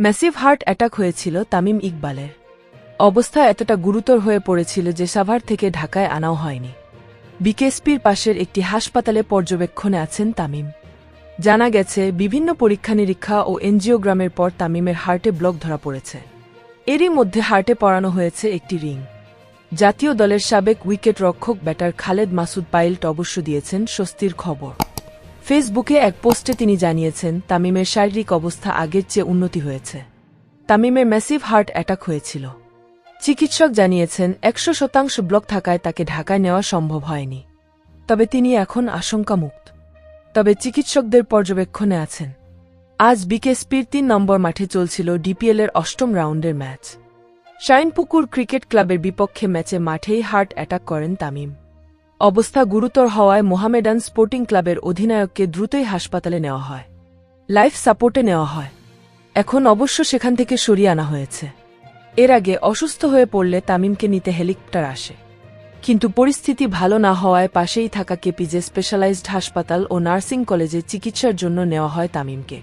Massive heart attack হয়েছিল তামিম ইকবালের। অবস্থা এতটা গুরুতর হয়ে পড়েছিল যে সাভার থেকে ঢাকায় আনাও হয়নি। বিকেএসপির পাশের একটি হাসপাতালে পর্যবেক্ষণে আছেন তামিম। জানা গেছে, বিভিন্ন পরীক্ষা নিরীক্ষা ও এনজিওগ্রামের পর তামিমের হার্টে ব্লক ধরা পড়েছে। এরই মধ্যে হার্টে পরানো হয়েছে একটি রিং। জাতীয় দলের সাবেক উইকেট রক্ষক ব্যাটার খালেদ মাসুদ পাইল্ট অবশ্য দিয়েছেন স্বস্তির খবর। ফেসবুকে এক পোস্টে তিনি জানিয়েছেন, তামিমের শারীরিক অবস্থা আগের চেয়ে উন্নতি হয়েছে। তামিমের ম্যাসিভ হার্ট অ্যাটাক হয়েছিল। চিকিৎসক জানিয়েছেন, একশো শতাংশ ব্লক থাকায় তাকে ঢাকায় নেওয়া সম্ভব হয়নি। তবে তিনি এখন আশঙ্কামুক্ত। তবে চিকিৎসকদের পর্যবেক্ষণে আছেন, আজ বিকেএসপির তিন নম্বর মাঠে চলছিল ডিপিএলের অষ্টম রাউন্ডের ম্যাচ। শাইনপুকুর ক্রিকেট ক্লাবের বিপক্ষে ম্যাচে মাঠেই হার্ট অ্যাটাক করেন তামিম। অবস্থা গুরুতর হওয়ায় মোহামেডান স্পোর্টিং ক্লাবের অধিনায়ককে দ্রুতই হাসপাতালে নেওয়া হয়। লাইফ সাপোর্টে নেওয়া হয়। এখন অবশ্য সেখান থেকে সরিয়ে আনা হয়েছে। এর আগে অসুস্থ হয়ে পড়লে তামিমকে নিতে হেলিকপ্টার আসে। কিন্তু পরিস্থিতি ভালো না হওয়ায় পাশেই থাকা কেপিজে স্পেশালাইজড হাসপাতাল ও নার্সিং কলেজে চিকিৎসার জন্য নেওয়া হয় তামিমকে।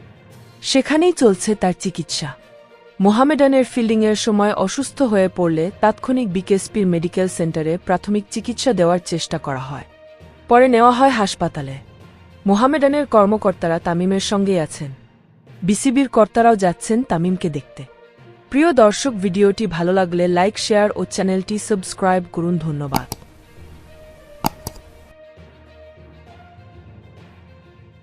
সেখানেই চলছে তার চিকিৎসা। মোহামেডানের ফিল্ডিংয়ের সময় অসুস্থ হয়ে পড়লে তাৎক্ষণিক বিকেএসপির মেডিকেল সেন্টারে প্রাথমিক চিকিৎসা দেওয়ার চেষ্টা করা হয়। পরে নেওয়া হয় হাসপাতালে। মোহামেডানের কর্মকর্তারা তামিমের সঙ্গেই আছেন। বিসিবির কর্তারাও যাচ্ছেন তামিমকে দেখতে। প্রিয় দর্শক, ভিডিওটি ভালো লাগলে লাইক, শেয়ার ও চ্যানেলটি সাবস্ক্রাইব করুন। ধন্যবাদ।